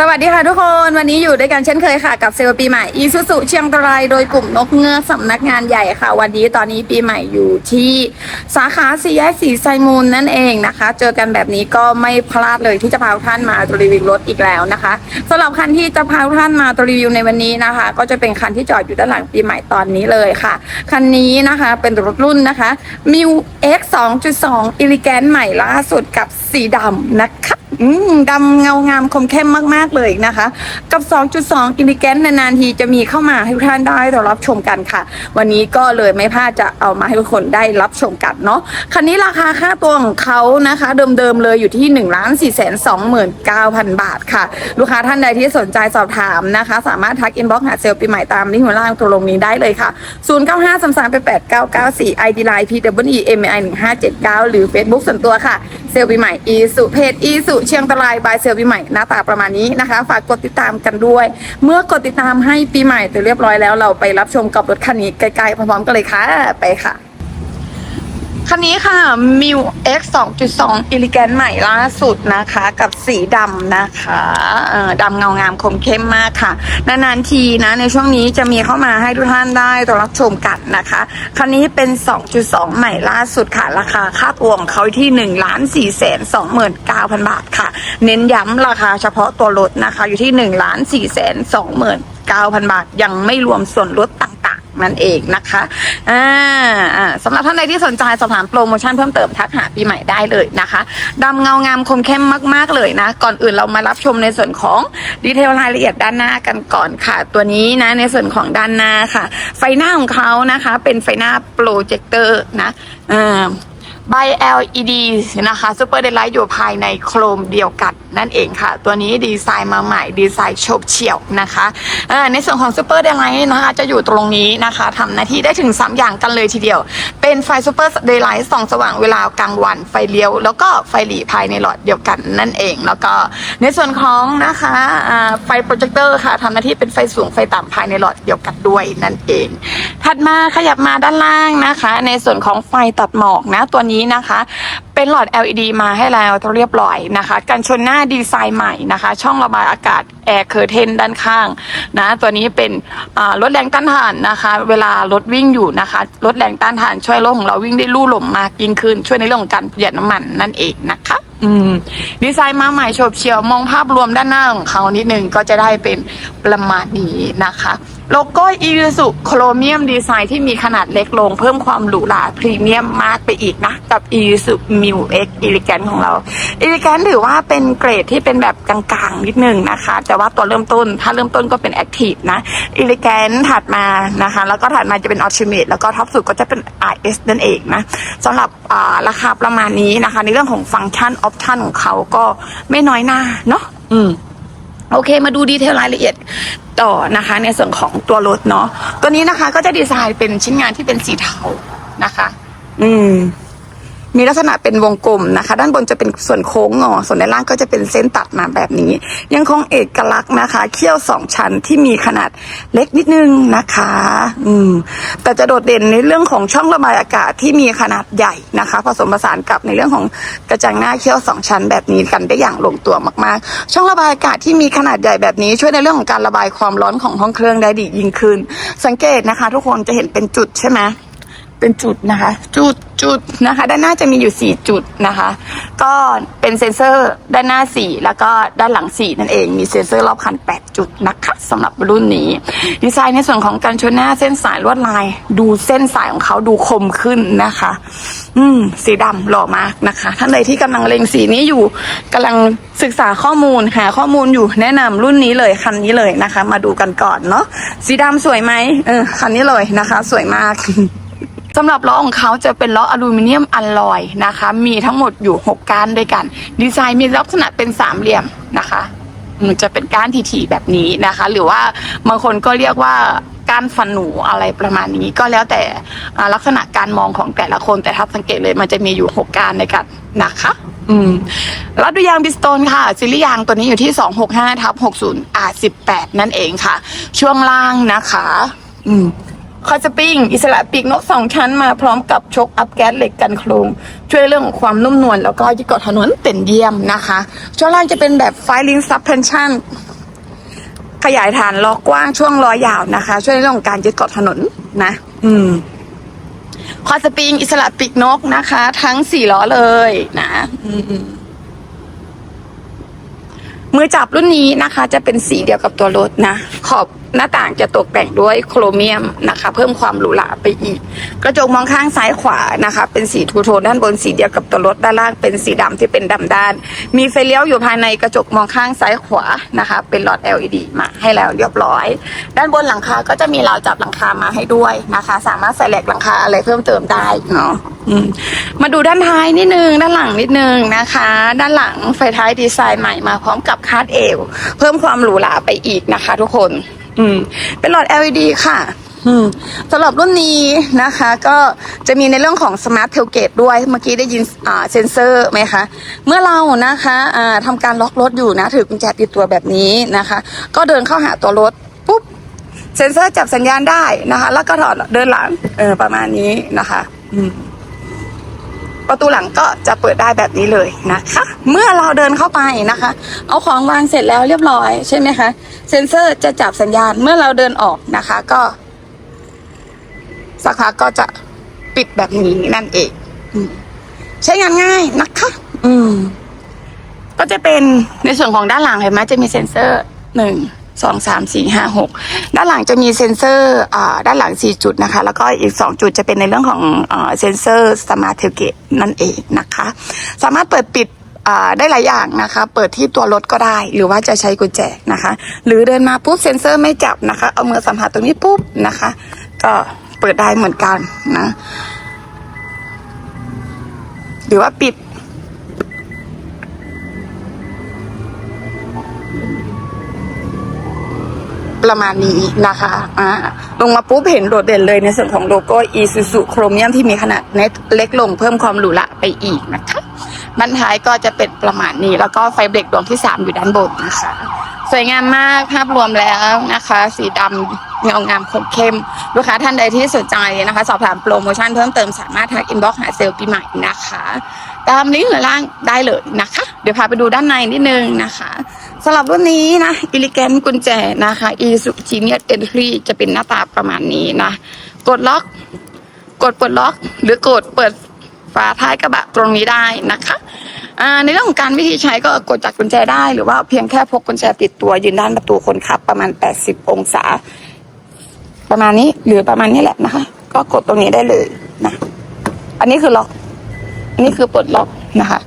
สวัสดีค่ะทุกคนวันนี้อยู่ด้วยกันเช่นเคยค่ะ กับเซลปีใหม่อีซูซุเชียงรายโดยกลุ่มนกเงือกสำนักงานใหญ่ค่ะ วันนี้ตอนนี้ปีใหม่อยู่ที่สาขาสี่แยกสีไซมูลนั่นเองนะคะ เจอกันแบบนี้ก็ไม่พลาดเลยที่จะพาท่านมารีวิวรถอีกแล้วนะคะสำหรับคันที่จะพาท่านมารีวิวในวันนี้นะคะ ก็จะเป็นคันที่จอดอยู่ด้านหลังปีใหม่ตอนนี้เลยค่ะคันนี้นะคะเป็นรถรุ่นนะคะ m i w X 2.2 e l e g a n t ใหม่ล่าสุดกับสีดำนะคะ อืมดำเงางามคมเข้มมากๆเลยนะคะ กับ 2.2อิลิแกนนานๆทีจะมีเข้ามาให้ทุกท่านได้เรารับชมกันค่ะ วันนี้ก็เลยไม่พลาดจะเอามาให้ทุกคนได้รับชมกันเนาะคันนี้ราคาค่าตัวของเขานะคะ เดิมๆเลยอยู่ที่1นึ่งล้านสี่แสนสองหมื่นเก้าพันบาทค่ะ ลูกค้าท่านใดที่สนใจสอบถามนะคะ สามารถทักอินบ็อกซ์หาเซลล์ปีใหม่ตามลิงก์หัวล่างตัวลงนี้ได้เลยค่ะ 0 9 5 3 3 8 8 9 9 4 ID Line P W E M I 1 5 7 9หรือ Facebook ส่วนตัวค่ะ เซลล์ปีใหม่อีสุเพจอีสุเชียงตรายบายเซลล์ปีใหม่หน้าตาประมาณนี้นะคะ ฝากกดติดตามกันด้วย เมื่อกดติดตามให้ปีใหม่เสร็จเรียบร้อยแล้วเราไปรับชมกับรถคันนี้ใกล้ๆพร้อมๆกันเลยค่ะ ไปค่ะ คันนี้ค่ะ m i w X 2.2 e l e g a n t ใหม่ล่าสุดนะคะ กับสีดำนะคะดำเงางามคมเข้มมากค่ะ นานๆทีนะ ในช่วงนี้จะมีเข้ามาให้ทุกท่านได้ตัวรับชมกันนะคะ คันนี้เป็น 2.2 ใหม่ล่าสุดค่ะ ราคาค่าตัวของเขาที่ 1 ล้าน4แสน29,000 บาทค่ะ เน้นย้ำราคาเฉพาะตัวรถนะคะ อยู่ที่ 1 ล้าน4แสน29,000 บาท ยังไม่รวมส่วนลดต่าง นั่นเองนะคะอ่าสำหรับท่านใดที่สนใจสอบถามโปรโมชั่นเพิ่มเติมทักหาปีใหม่ได้เลยนะคะดำเงางามคมเข้มมาก ๆ เลยนะ ก่อนอื่นเรามารับชมในส่วนของดีเทลรายละเอียดด้านหน้ากันก่อนค่ะ ตัวนี้นะในส่วนของด้านหน้าค่ะ ไฟหน้าของเขานะคะ เป็นไฟหน้าโปรเจคเตอร์นะอ่า ใบ LED นะคะซูเปอร์เดลไลท์อยู่ภายในโครมเดียวกันนั่นเองค่ะ ตัวนี้ดีไซน์มาใหม่ดีไซน์โฉบเฉี่ยวนะคะอ่าในส่วนของซูเปอร์เดลไลท์นะคะจะอยู่ตรงนี้นะคะทำหน้าที่ได้ถึง 3 อย่างกันเลยทีเดียว เป็นไฟซูเปอร์เดลไลท์ส่องสว่างเวลากลางวันไฟเลี้ยว แล้วก็ไฟหลีภายในหลอดเดียวกันนั่นเอง แล้วก็ในส่วนของนะคะอ่าไฟโปรเจคเตอร์ค่ะทำหน้าที่เป็นไฟสูงไฟต่ำภายในหลอดเดียวกันด้วยนั่นเอง ถัดมาขยับมาด้านล่างนะคะ ในส่วนของไฟตัดหมอกนะตัวนี้นะคะ เป็นหลอด LED มาให้แล้วเรียบร้อยนะคะ กันชนหน้าดีไซน์ใหม่นะคะ ช่องระบายอากาศแอร์เคอร์เทนด้านข้างนะ ตัวนี้เป็นอ่าลดแรงต้านทานนะคะ เวลารถวิ่งอยู่นะคะลดแรงต้านทานช่วยรถของเราวิ่งได้ลู่หลมมากยิ่งขึ้น ช่วยในเรื่องของการประหยัดน้ำมันนั่นเองนะคะดีไซน์มาใหม่โฉบเฉี่ยวมองภาพรวมด้านหน้าของเขานิดนึงก็จะได้เป็นประมาณนี้นะคะ โลโก้อีซูโครเมียมดีไซน์ที่มีขนาดเล็กลง เพิ่มความหรูหราพรีเมียมมากไปอีกนะ กับอีซูมิวเอ็กอิลิแกนของเราอิลิแกนถือว่าเป็นเกรดที่เป็นแบบกลางๆ นิดนึงนะคะ แต่ว่าตัวเริ่มต้นถ้าเริ่มต้นก็เป็นแอคทีฟนะอิลิแกนถัดมานะคะ แล้วก็ถัดมาจะเป็นออ t ิเม e แล้วก็ท็อปสุดก็จะเป็น RS นั่นเองนะสำหรับาราคาประมาณนี้นะคะ ในเรื่องของฟังก์ชันออปชันของเขาก็ไม่น้อยหน้าเนาะอืม โอเคมาดูดีเทลรายละเอียดต่อนะคะ ในส่วนของตัวรถเนาะตัวนี้นะคะก็จะดีไซน์เป็นชิ้นงานที่เป็นสีเทานะคะ อืม มีลักษณะเป็นวงกลมนะคะ ด้านบนจะเป็นส่วนโค้งงอ ส่วนด้านล่างก็จะเป็นเส้นตัดมาแบบนี้ ยังคงเอกลักษณ์นะคะ เขี้ยวสองชั้นที่มีขนาดเล็กนิดนึงนะคะ อืม แต่จะโดดเด่นในเรื่องของช่องระบายอากาศที่มีขนาดใหญ่นะคะ ผสมผสานกับในเรื่องของกระจังหน้าเขี้ยวสองชั้นแบบนี้กันได้อย่างลงตัวมากๆ ช่องระบายอากาศที่มีขนาดใหญ่แบบนี้ ช่วยในเรื่องของการระบายความร้อนของห้องเครื่องได้ดียิ่งขึ้น สังเกตนะคะ ทุกคนจะเห็นเป็นจุดใช่ไหม เป็นจุดนะคะ จุดจุดนะคะ ด้านหน้าจะมีอยู่ 4 จุดนะคะ ก็เป็นเซ็นเซอร์ด้านหน้า 4 แล้วก็ด้านหลัง 4 นั่นเองมีเซ็นเซอร์รอบคัน 8 จุดนะคะสำหรับรุ่นนี้ ดีไซน์ในส่วนของการชนหน้าเส้นสายลวดลาย ดูเส้นสายของเขาดูคมขึ้นนะคะ อืม สีดำหล่อมากนะคะ ท่านใดที่กำลังเล็งสีนี้อยู่กำลังศึกษาข้อมูลหาข้อมูลอยู่แนะนำรุ่นนี้เลยคันนี้เลยนะคะ มาดูกันก่อนเนาะสีดำสวยไหมเออคันนี้เลยนะคะ สวยมาก สำหรับล้อของเขาจะเป็นล้ออลูมิเนียมอัลลอยนะคะ มีทั้งหมดอยู่ 6ก้านด้วยกัน ดีไซน์มีลักษณะเป็นสามเหลี่ยมนะคะจะเป็นก้านทีๆแบบนี้นะคะ หรือว่าบางคนก็เรียกว่าก้านฟันหนูอะไรประมาณนี้ ก็แล้วแต่ลักษณะการมองของแต่ละคนแต่ถ้าสังเกตเลยมันจะมีอยู่6ก้านด้วยกันนะคะ อืมรัดด้วยยางบิสโตนค่ะซิลิยางตัวนี้อยู่ที่265ทับ60 R18 นั่นเองค่ะ ช่วงล่างนะคะ อืม คอสปริงอิสระปีกนกสองชั้นมาพร้อมกับชกอัพแก๊สเหล็กกันโครง ช่วยเรื่องของความนุ่มนวลแล้วก็ยึดเกาะถนนเป็นเยี่ยมนะคะช่วงล่างจะเป็นแบบไฟลิงซับเพนชั่นขยายฐานล้อกว้างช่วงล้อยาวนะคะ ช่วยเรื่องของการยึดเกาะถนนนะ อืมคอสปริงอิสระปีกนกนะคะ ทั้งสี่ล้อเลยนะอืมมือจับรุ่นนี้นะคะ จะเป็นสีเดียวกับตัวรถนะ ขอบ หน้าต่างจะตกแต่งด้วยโครเมียมนะคะ เพิ่มความหรูหราไปอีก กระจกมองข้างซ้ายขวานะคะ เป็นสีทูโทนด้านบนสีเดียวกับตัวรถด้านล่างเป็นสีดำที่เป็นดำด้าน มีไฟเลี้ยวอยู่ภายในกระจกมองข้างซ้ายขวานะคะ เป็นหลอด LED มาให้แล้วเรียบร้อย ด้านบนหลังคาก็จะมีราวจับหลังคามาให้ด้วยนะคะ สามารถใส่แหลกหลังคาอะไรเพิ่มเติมได้เนาะมมาดูด้านท้ายนิดนึง ด้านหลังนิดนึงนะคะ ด้านหลังไฟท้ายดีไซน์ใหม่มาพร้อมกับคาดเอว เพิ่มความหรูหราไปอีกนะคะ ทุกคน อืม เป็นหลอด LED ค่ะสำหรับรุ่นนี้นะคะ ก็จะมีในเรื่องของ Smart Tailgate ด้วยเมื่อกี้ได้ยินเซนเซอร์ไหมคะ เมื่อเรานะคะอ่าทำการล็อกรถอยู่นะ ถือกุญแจติดตัวแบบนี้นะคะ ก็เดินเข้าหาตัวรถ ปุ๊บ เซนเซอร์จับสัญญาณได้นะคะ แล้วก็ถอดเดินหลังเออประมาณนี้นะคะ อืม ประตูหลังก็จะเปิดได้แบบนี้เลยนะคะเมื่อเราเดินเข้าไปนะคะ เอาของวางเสร็จแล้วเรียบร้อยใช่ไหมคะเซ็นเซอร์จะจับสัญญาณเมื่อเราเดินออกนะคะ ก็สักพักก็จะปิดแบบนี้นั่นเองอืมใช้งานง่ายนะคะ อืม ก็จะเป็นในส่วนของด้านหลังเห็นไหมจะมีเซ็นเซอร์หนึ่ง สองสามสี่ห้าหกด้านหลังจะมีเซ็นเซอร์ด้านหลังสี่จุดนะคะ แล้วก็อีกสองจุดจะเป็นในเรื่องของเซ็นเซอร์สมาร์ทเทลเกตนั่นเองนะคะ สามารถเปิดปิดได้หลายอย่างนะคะ เปิดที่ตัวรถก็ได้ หรือว่าจะใช้กุญแจนะคะ หรือเดินมาปุ๊บเซ็นเซอร์ไม่จับนะคะ เอามือสัมผัสตรงนี้ปุ๊บนะคะ ก็เปิดได้เหมือนกันนะ หรือว่าปิด ประมาณนี้นะคะอ่าลงมาปุ๊บเห็นโดดเด่นเลยในส่วนของโลโก้ Isuzu โครเมียมที่มีขนาดเล็กลงเพิ่มความหรูหราไปอีกนะคะบันท้ายก็จะเป็นประมาณนี้ แล้วก็ไฟเบรกดวงที่ 3 อยู่ด้านบนนะคะ สวยงามมากภาพรวมแล้วนะคะ สีดำเงางามคมเข้ม ลูกค้าท่านใดที่สนใจนะคะ สอบถามโปรโมชั่นเพิ่มเติมสามารถทักอินบ็อกซ์หาเซลล์ปีใหม่นะคะ ตามลิงก์หรือล่างได้เลยนะคะ เดี๋ยวพาไปดูด้านในนิดนึงนะคะำหรับรุ่นนี้นะอิลิแกนกุญแจนะคะอีสุจีเนียเอนทรีจะเป็นหน้าตาประมาณนี้นะ กดล็อก กดปลดล็อก หรือกดเปิดฝาท้ายกระบะตรงนี้ได้นะคะในเรื่องของการวิธีใช้ก็กดจากกุญแจได้หรือว่าเพียงแค่พกกุญแจติดตัวยืนด้านประตูคนขับ ประมาณ 80 องศา ประมาณนี้หรือประมาณนี้แหละนะคะ ก็กดตรงนี้ได้เลยนะ อันนี้คือล็อก อันนี้คือปลดล็อกนะคะ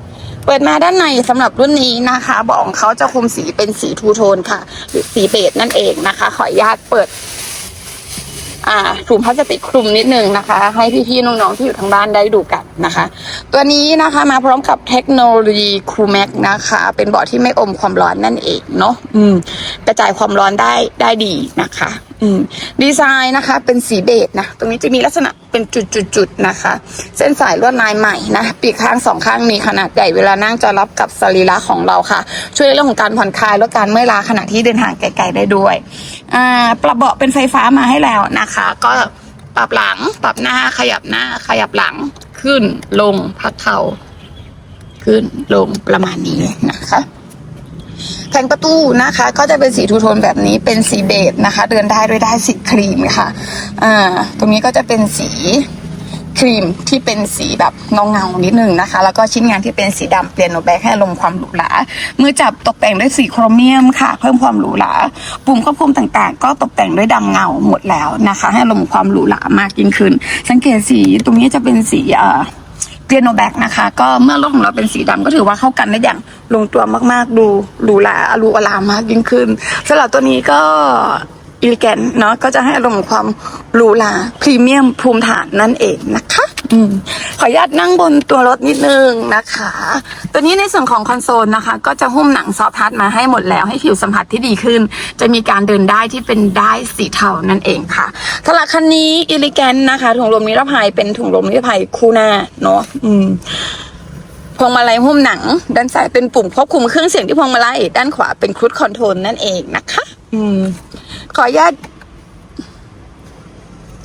เปิดมาด้านในสำหรับรุ่นนี้นะคะเบาะของเขาจะคุมสีเป็นสีทูโทนค่ะ หรือสีเบจนั่นเองนะคะ ขออนุญาตเปิด อ่าถุงพลาสติกคลุมนิดนึงนะคะ ให้พี่ๆน้องๆที่อยู่ทางบ้านได้ดูกันนะคะ ตัวนี้นะคะมาพร้อมกับเทคโนโลยีคูแม็กนะคะ เป็นเบาะที่ไม่อมความร้อนนั่นเองเนาะอืม กระจายความร้อนได้ได้ดีนะคะ อืมดีไซน์นะคะ เป็นสีเบจนะ ตรงนี้จะมีลักษณะเป็นจุดๆๆนะคะ เส้นสายลวดลายใหม่นะ ปีกข้างสองข้างมีขนาดใหญ่เวลานั่งจะรับกับสรีระของเราค่ะ ช่วยในเรื่องของการผ่อนคลายลดการเมื่อยล้าขณะที่เดินทางไกลๆได้ด้วยอ่าปรับเบาะเป็นไฟฟ้ามาให้แล้วนะคะ ก็ปรับหลังปรับหน้าขยับหน้า ขยับหลังขึ้นลงพักเข่าขึ้นลงประมาณนี้นะคะ แผงประตูนะคะ ก็จะเป็นสีทูโทนแบบนี้เป็นสีเบจนะคะ เดินได้ด้วยได้สีครีมค่ะอ่าตรงนี้ก็จะเป็นสีครีมที่เป็นสีแบบเงาเงานิดนึงนะคะ แล้วก็ชิ้นงานที่เป็นสีดำเปลี่ยนโนแบกให้ลงความหรูหรามือจับตกแต่งด้วยสีโครเมียมค่ะ เพิ่มความหรูหราปุ่มควบคุมต่างๆ ก็ตกแต่งด้วยดำเงาหมดแล้วนะคะ ให้ลงความหรูหรามากยิ่งขึ้น สังเกตสีตรงนี้จะเป็นสีเอ่อเปียโนแบ็กนะคะ ก็เมื่อรถของเราเป็นสีดำก็ถือว่าเข้ากันได้อย่าง ลงตัวมากๆ ดูหรูหราอลูอลามมากยิ่งขึ้นสำหรับตัวนี้ก็อิลิแกนเนาะก็จะให้อารมณ์ความหรูหราพรีเมียมภูมิฐานนั่นเองนะคะอืมขออนุญาตนั่งบนตัวรถนิดนึงนะคะ ตัวนี้ในส่วนของคอนโซลนะคะ ก็จะหุ้มหนังซอฟทัชมาให้หมดแล้วให้ผิวสัมผัสที่ดีขึ้น จะมีการเดินได้ที่เป็นได้สีเทานั่นเองค่ะสำหรับคันนี้อิลิแกนนะคะถุงลมนิรภัยเป็นถุงลมนิรภัยคู่หน้าเนาะอืมพ วงมาลัยหุ้มหนัง ด้านซ้ายเป็นปุ่มควบคุมเครื่องเสียงที่พวงมาลัยด้านขวาเป็นครูดคอนโทรลนั่นเองนะคะ อืม ขออนุญาต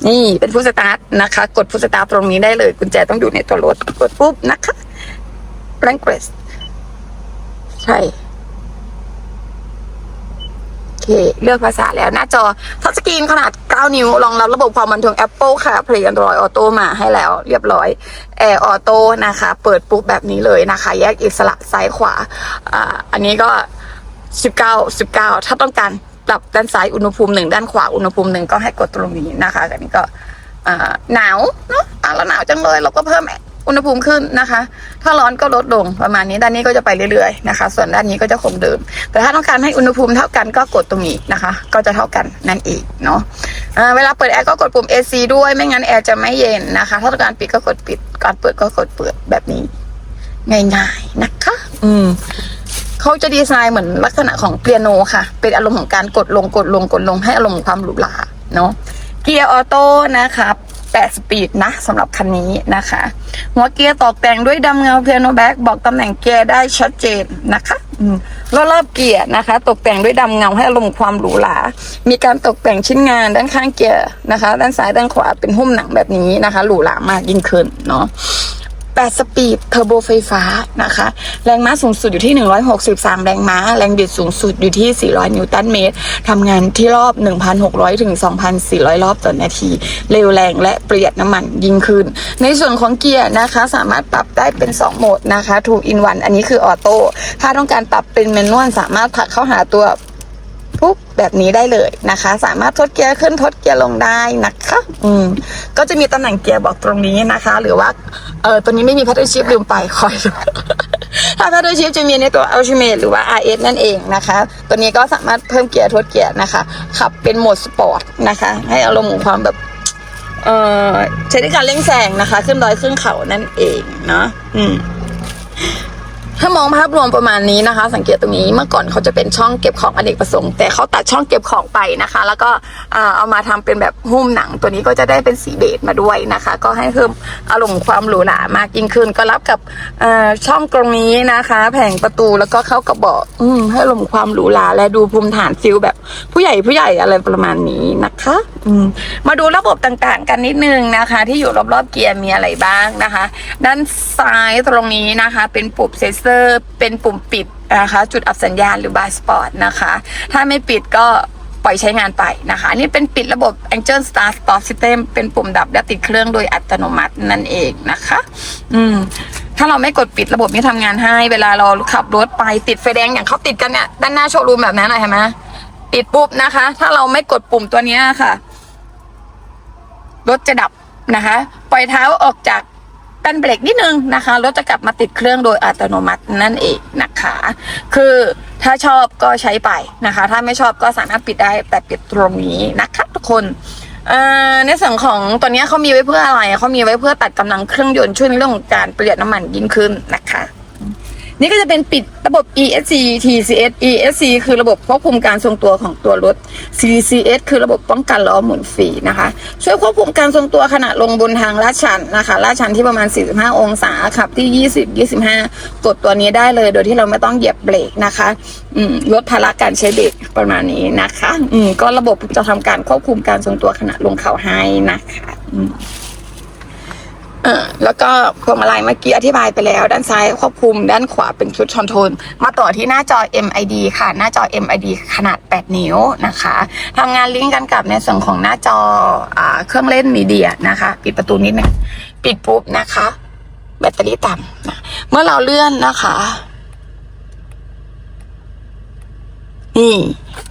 นี่เป็นผู้สตาร์ทนะคะ กดผู้สตาร์ทตรงนี้ได้เลยกุญแจต้องอยู่ในตัวรถกดปุ๊บนะคะ language ใช่ เค เลือกภาษาแล้วหน้าจอทัชสกรีนขนาด 9 นิ้วรองรับระบบความบันเทิง Apple ค่ะ Play Android Auto มาให้แล้ว เรียบร้อย Air Auto นะคะ เปิดปุ๊บแบบนี้เลยนะคะ แยกอิสระซ้ายขวาอ่าอันนี้ก็ 19 19 ถ้าต้องการปรับด้านซ้ายอุณหภูมิหนึ่งด้านขวาอุณหภูมิหนึ่งก็ให้กดตรงนี้นะคะอันนี้ก็หนาวเนาะอ่าแล้วหนาวจังเลย เราก็เพิ่ม อุณหภูมิขึ้นนะคะ ถ้าร้อนก็ลดลงประมาณนี้ด้านนี้ก็จะไปเรื่อยๆนะคะ ส่วนด้านนี้ก็จะคงเดิม แต่ถ้าต้องการให้อุณหภูมิเท่ากันก็กดตรงนี้นะคะ ก็จะเท่ากันนั่นเองเนาะอ่าเวลาเปิดแอร์ก็กดปุ่ม AC ด้วยไม่งั้นแอร์จะไม่เย็นนะคะ ถ้าต้องการปิดก็กดปิดการเปิดก็กดเปิดแบบนี้ ง่ายๆนะคะ อืมเขาจะดีไซน์เหมือนลักษณะของเปียโนค่ะ เป็นอารมณ์ของการกดลงกดลงกดลงให้อารมณ์ของความหรูหราเนาะเกียร์ออโต้นะคะ 8 สปีดนะสำหรับคันนี้นะคะ หัวเกียร์ตกแต่งด้วยดำเงาเพียโนแบ็กบอกตำแหน่งเกียร์ได้ชัดเจนนะคะอืมรอบเกียร์นะคะ ตกแต่งด้วยดำเงาให้อารมณ์ความหรูหรา มีการตกแต่งชิ้นงานด้านข้างเกียร์นะคะ ด้านซ้ายด้านขวาเป็นหุ้มหนังแบบนี้นะคะ หรูหรามากยิ่งขึ้นเนาะ 8 สปีดเทอร์โบไฟฟ้านะคะ แรงม้าสูงสุดอยู่ที่ 163 แรงม้า แรงบิดสูงสุดอยู่ที่ 400 นิวตันเมตรทำงานที่รอบ 1,600 ถึง 2,400 รอบต่อนาที เร็วแรงและประหยัดน้ำมันยิ่งขึ้น ในส่วนของเกียร์นะคะสามารถปรับได้เป็น 2 โหมดนะคะ2 in 1อันนี้คือออโต้ ถ้าต้องการปรับเป็นแมนนวลสามารถผลักเข้าหาตัว ปุ๊บแบบนี้ได้เลยนะคะ สามารถทดเกียร์ขึ้นทดเกียร์ลงได้นะคะ อืมก็จะมีตำแหน่งเกียร์บอกตรงนี้นะคะ หรือว่าเออตัวนี้ไม่มีพัดชิปลืมไปคอยดูถ้าพัดชิปจะมีในตัว Ultimate หรือว่า RS นั่นเองนะคะ ตัวนี้ก็สามารถเพิ่มเกียร์ทดเกียร์นะคะ ขับเป็นโหมดสปอร์ตนะคะ ให้อารมณ์ของความแบบเออใช้ในการเร่งแซงนะคะ ขึ้นดอยขึ้นเขานั่นเองเนาะอืม ถ้ามองภาพรวมประมาณนี้นะคะ สังเกตตรงนี้เมื่อก่อนเขาจะเป็นช่องเก็บของอเนกประสงค์ แต่เขาตัดช่องเก็บของไปนะคะ แล้วก็เอามาทำเป็นแบบหุ้มหนัง ตัวนี้ก็จะได้เป็นสีเบจมาด้วยนะคะ ก็ให้เพิ่มอารมณ์ความหรูหรามากยิ่งขึ้น ก็รับกับช่องตรงนี้นะคะ แผงประตูแล้วก็เข้ากับเบอืมให้อารมณ์ความหรูหราและดูภูมิฐานฟิลแบบ ผู้ใหญ่ผู้ใหญ่อะไรประมาณนี้นะคะมมาดูระบบต่างๆ กันนิดนึงนะคะ ที่อยู่รอบๆเกียร์มีอะไรบ้างนะคะ ด้านซ้ายตรงนี้นะคะ เป็นปุ่มเซนเซอร์เป็นปุ่มปิดนะคะ จุดอับสัญญาณหรือบายสปอร์ตนะคะ ถ้าไม่ปิดก็ปล่อยใช้งานไปนะคะนี่เป็นปิดระบบ Angel Star Stop System เป็นปุ่มดับและติดเครื่องโดยอัตโนมัตินั่นเองนะคะ อืมถ้าเราไม่กดปิดระบบนี้ทำงานให้ เวลาเราขับรถไปติดไฟแดงอย่างเขาติดกันเนี่ยด้านหน้าโชว์รูมแบบนั้นนะเห็นไหมปิดปุ๊บนะคะ ถ้าเราไม่กดปุ่มตัวนี้ค่ะรถจะดับนะคะ ปล่อยเท้าออกจาก กันเบรกนิดนึงนะคะรถจะกลับมาติดเครื่องโดยอัตโนมัตินั่นเองนะคะ คือถ้าชอบก็ใช้ไปนะคะ ถ้าไม่ชอบก็สามารถปิดได้แต่ปิดตรงนี้นะคะทุกคนในส่วนของตัวนี้เขามีไว้เพื่ออะไรเขามีไว้เพื่อตัดกำลังเครื่องยนต์ช่วยในเรื่องของการประหยัดน้ำมันยิ่งขึ้นนะคะ นี่ก็จะเป็นปิดระบบ ESC TCS ESC คือระบบควบคุมการทรงตัวของตัวรถ CCS คือระบบป้องกันล้อหมุนฟรีนะคะ ช่วยควบคุมการทรงตัวขณะลงบนทางลาดชันนะคะลาดชันที่ประมาณ 45 องศาขับที่ 20 25 กดตัวนี้ได้เลยโดยที่เราไม่ต้องเหยียบเบรกนะคะลดภาระการใช้เบรกประมาณนี้นะคะ อืก็ระบบจะทำการควบคุมการทรงตัวขณะลงเขาให้นะคะ ออแล้วก็พวงมาลัยเมื่อกี้อธิบายไปแล้ว ด้านซ้ายควบคุม ด้านขวาเป็นชุดคอนโทรลมาต่อที่หน้าจอ MID ค่ะ หน้าจอ MID ขนาด 8 นิ้วนะคะทำงานลิงก์กันกับในส่วนของหน้าจออเครื่องเล่นมีเดียนะคะ ปิดประตูนิดนึงปิดปุ๊บนะคะ แบตเตอรี่ต่ำนะเมื่อเราเลื่อนนะคะนี่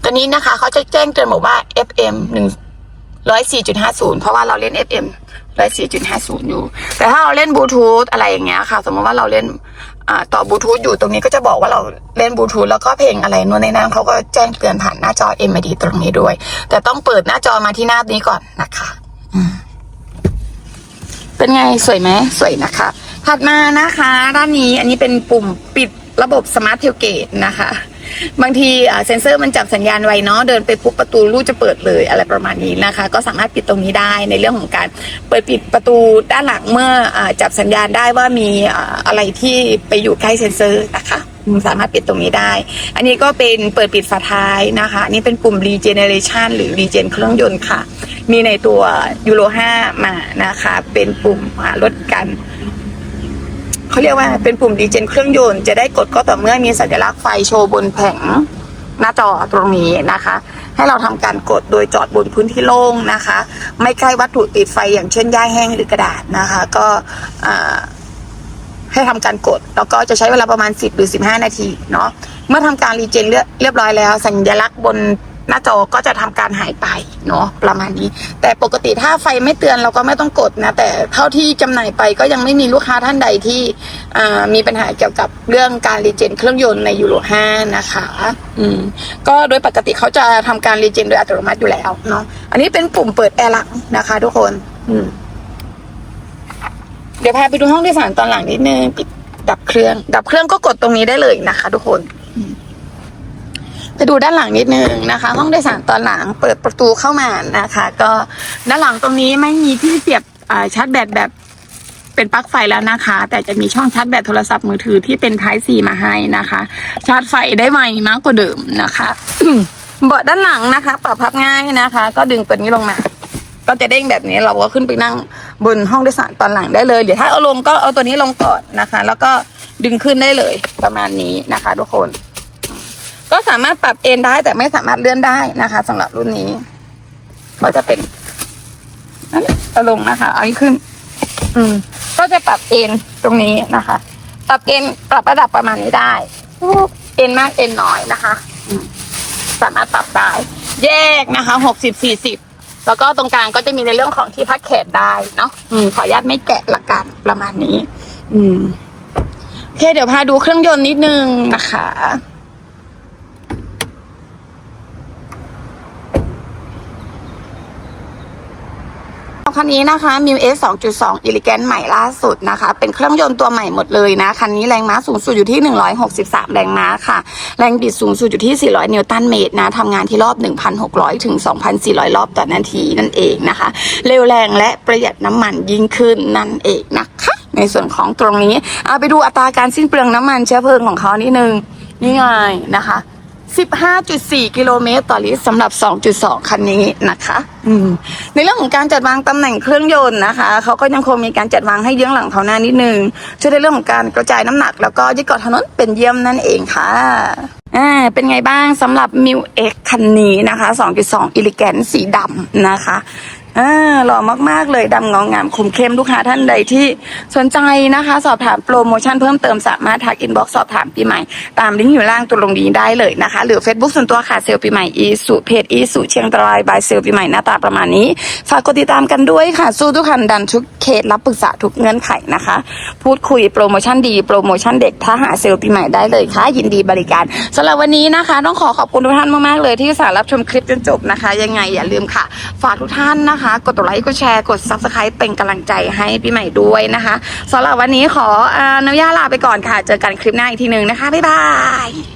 ตัวนี้นะคะเขาจะแจ้งเตือนบอกว่า FM หนึ่งร้อยสี่จุดห้าศูนย์เพราะว่าเราเล่น FM ร้อยสี่จุดห้าศูนย์อยู่ แต่ถ้าเราเล่นบลูทูธอะไรอย่างเงี้ยค่ะ สมมติว่าเราเล่นต่อบลูทูธอยู่ตรงนี้ก็จะบอกว่าเราเล่นบลูทูธแล้วก็เพลงอะไรนู่นในนั้นเขาก็แจ้งเตือนผ่านหน้าจอ MID ตรงนี้ด้วย แต่ต้องเปิดหน้าจอมาที่หน้านี้ก่อนนะคะอืเป็นไงสวยไหมสวยนะคะ ถัดมานะคะ ด้านนี้อันนี้เป็นปุ่มปิดระบบสมาร์ทเทลเกตนะคะ บางทีเซ็นเซอร์มันจับสัญญาณไวเนาะเดินไปปุ๊บประตูรูดจะเปิดเลยอะไรประมาณนี้นะคะ ก็สามารถปิดตรงนี้ได้ในเรื่องของการเปิดปิดประตูด้านหลังเมื่อจับสัญญาณได้ว่ามีอะไรที่ไปอยู่ใกล้เซ็นเซอร์นะคะสามารถปิดตรงนี้ได้ อันนี้ก็เป็นเปิดปิดฝาท้ายนะคะ นี่เป็นปุ่ม regeneration หรือ regen เครื่องยนต์ค่ะ มีในตัวยูโร5มานะคะ เป็นปุ่มลดการ เขาเรียกว่าเป็นปุ่มดีเจนเครื่องยนต์จะได้กดก็ต่อเมื่อมีสัญลักษณ์ไฟโชว์บนแผงหน้าจอตรงนี้นะคะ ให้เราทำการกดโดยจอดบนพื้นที่โล่งนะคะ ไม่ใกล้วัตถุติดไฟอย่างเช่นหญ้าแห้งหรือกระดาษนะคะ ก็ให้ทำการกด แล้วก็จะใช้เวลาประมาณ 10 หรือ 15 นาทีเนาะเมื่อทำการรีเจนเรียบร้อยแล้ว สัญลักษณ์บน หน้าจอก็จะทำการหายไปเนาะประมาณนี้ แต่ปกติถ้าไฟไม่เตือนเราก็ไม่ต้องกดนะ แต่เท่าที่จำหน่ายไปก็ยังไม่มีลูกค้าท่านใดที่มีปัญหาเกี่ยวกับเรื่องการรีเจนเครื่องยนต์ในยูโร5นะคะ อืมก็โดยปกติเขาจะทำการรีเจนโดยอัตโนมัติอยู่แล้วเนาะอันนี้เป็นปุ่มเปิดแอร์หลังนะคะ ทุกคน อืมเดี๋ยวพาไปดูห้องโดยสารตอนหลังนิดนึงปิดดับเครื่อง ดับเครื่องก็กดตรงนี้ได้เลยนะคะ ทุกคน ไปดูด้านหลังนิดนึงนะคะ ห้องโดยสารตอนหลังเปิดประตูเข้ามานะคะ ก็ด้านหลังตรงนี้ไม่มีที่เสียบชาร์จแบตแบบเป็นปลั๊กไฟแล้วนะคะ แต่จะมีช่องชาร์จแบตโทรศัพท์มือถือที่เป็น Type C มาให้นะคะ ชาร์จไฟได้ไวมากกว่าเดิมนะคะเบาะด้านหลังนะคะปรับพับง่ายนะคะ ก็ดึงตัวนี้ลงมา ก็จะเด้งแบบนี้เราก็ขึ้นไปนั่งบนห้องโดยสารตอนหลังได้เลยเดี๋ยวถ้าเอาลงก็เอาตัวนี้ลงก่อนนะคะ แล้วก็ดึงขึ้นได้เลยประมาณนี้นะคะ ทุกคน ก็สามารถปรับเอนได้แต่ไม่สามารถเลื่อนได้นะคะสำหรับรุ่นนี้ก็จะเป็นนั่นแหละลงนะคะเอานี้ขึ้น อืม ก็จะปรับเอนตรงนี้นะคะ ปรับเอนปรับระดับประมาณนี้ได้เอนมากเอนน้อยนะคะสามารถปรับได้แยกนะคะหกสิบสี่สิบแล้วก็ตรงกลางก็จะมีในเรื่องของที่พักแขนได้เนาะอืมขออนุญาตไม่แกะละกันประมาณนี้ อืมโอเคเดี๋ยวพาดูเครื่องยนต์นิดนึงนะคะ คันนี้นะคะมิวเอส2.2อิลิแกนใหม่ล่าสุดนะคะ เป็นเครื่องยนต์ตัวใหม่หมดเลยนะ คันนี้แรงม้าสูงสุดอยู่ที่ 163 แรงม้าค่ะ แรงบิดสูงสุดอยู่ที่ 400 นิวตันเมตรนะทำงานที่รอบ 1,600 ถึง 2,400 รอบต่อนาทีนั่นเองนะคะ เร็วแรงและประหยัดน้ำมันยิ่งขึ้นนั่นเองนะคะในส่วนของตรงนี้เอาไปดูอัตราการสิ้นเปลืองน้ำมันเชื้อเพลิงของเขานิดนึงนี่ไงนะคะ 15.4 กิโลเมตรต่อลิตรสำหรับ 2.2 คันนี้นะคะ อืม ในเรื่องของการจัดวางตำแหน่งเครื่องยนต์นะคะ เขาก็ยังคงมีการจัดวางให้เยื้องหลังเขาหน้านิดนึง ช่วยในเรื่องของการกระจายน้ำหนัก แล้วก็ยึดเกาะถนนเป็นเยี่ยมนั่นเองค่ะอ่าเป็นไงบ้างสำหรับ m ิวเอ็กคันนี้นะคะ 2.2 อิลิแกนสีดำนะคะ อ่าหล่อมากๆเลยดำเงางามคมเข้มลูกค้าท่านใดที่สนใจนะคะ สอบถามโปรโมชั่นเพิ่มเติมสามารถทักอินบ็อกซ์สอบถามปีใหม่ ตามลิงก์อยู่ล่างตัวลงนี้ได้เลยนะคะ หรือ Facebook ส่วนตัวค่ะเซลปีใหม่อีสุเพจอีสุเชียงรายบายเซลปีใหม่หน้าตาประมาณนี้ ฝากกดติดตามกันด้วยค่ะ สู้ทุกคันดันทุกเคสรับปรึกษาทุกเงื่อนไขนะคะ พูดคุยโปรโมชั่นดีโปรโมชั่นเด็กถ้าหาเซลปีใหม่ได้เลยค่ะ ยินดีบริการสำหรับวันนี้นะคะ ต้องขอขอบคุณทุกท่านมากๆเลยที่สารรับชมคลิปจนจบนะคะ ยังไงอย่าลืมค่ะ ฝากทุกท่านนะคะกดไลค์กดแชร์กด subscribe เป็นกำลังใจให้ปีใหม่ด้วยนะคะสำหรับวันนี้ขออนุญาตลาไปก่อนค่ะ เจอกันคลิปหน้าอีกทีหนึ่งนะคะ บ๊ายบาย